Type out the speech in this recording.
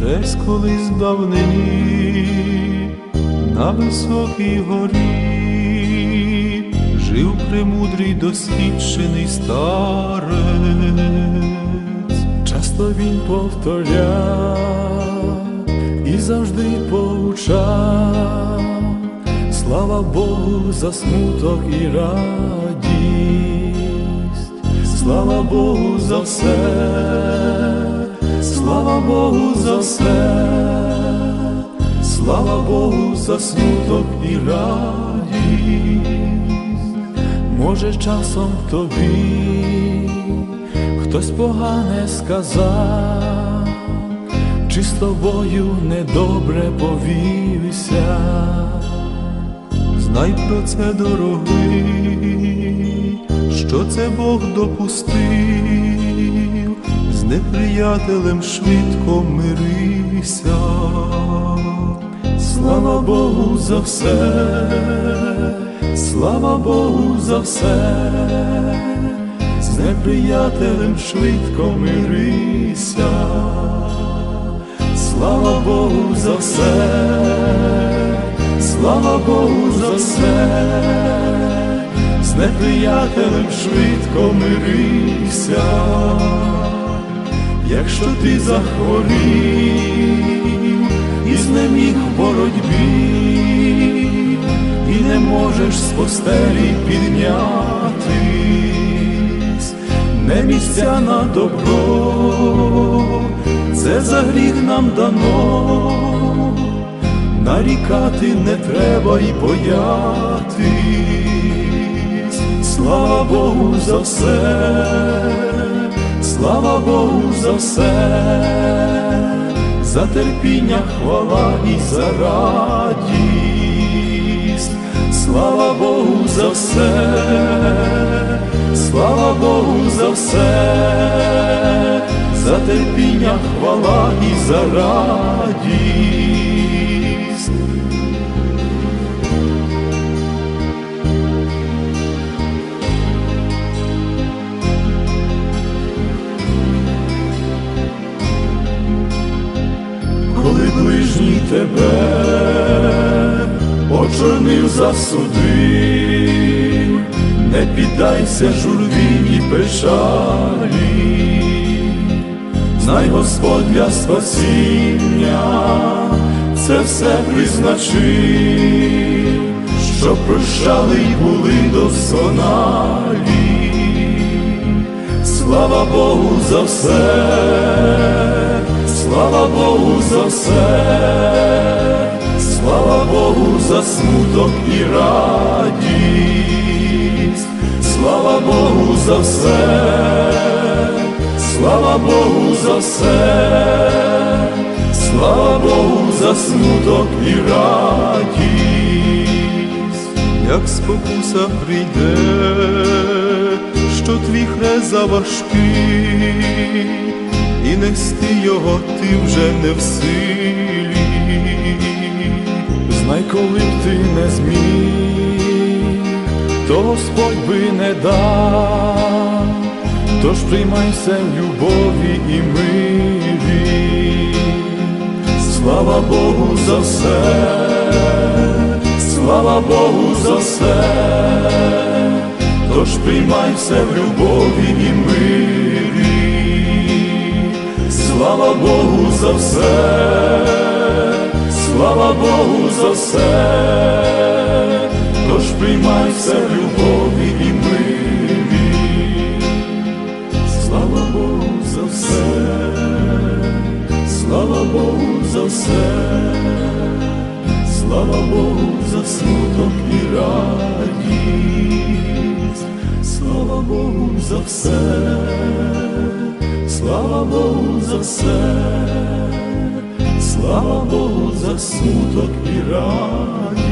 Десь колись давнині на високій горі жив премудрий досвідчений старець. Часто він повторяв і завжди поучав. Слава Богу за смуток і радість, слава Богу за все, слава Богу за все, слава Богу за смуток і радість. Може, часом тобі хтось погане сказав, чи з тобою недобре повівся. Знай про це, дорогий, що це Бог допустив, з неприятелем швидко мирися. Слава Богу за все, слава Богу за все, з неприятелем швидко мирися. Слава Богу за все. Слава Богу за все, з неприятелем швидко мирися, якщо ти захворів і знеміг в боротьбі, і не можеш з постелі піднятись, не місця на добро, це за гріх нам дано нарікати не треба і боятись, слава Богу за все, слава Богу за все, за терпіння хвала і за радість, слава Богу за все, слава Богу за все, за терпіння хвала і за радість. Очорнив засудив, не піддайся журві і печалі, знай Господь для спасіння це все призначив, щоб прощали й були досконалі. Слава Богу за все, слава Богу за все, смуток і радість, слава Богу за все, слава Богу за все, слава Богу за смуток і радість, як спокуса прийде що твій хрест заважкий, і нести його ти вже не в силі. Знай, коли б ти не зміг, то Господь би не дав, тож приймайся в любові і мирі. Слава Богу за все, слава Богу за все. Тож приймай все в любові і мирі, слава Богу за все, слава Богу за все, тож приймай все в любові і мирі, слава Богу за все, слава Богу за все, слава Богу за смуток і радість. Слава Богу за все, слава Богу за все, слава Богу за смуток і радість.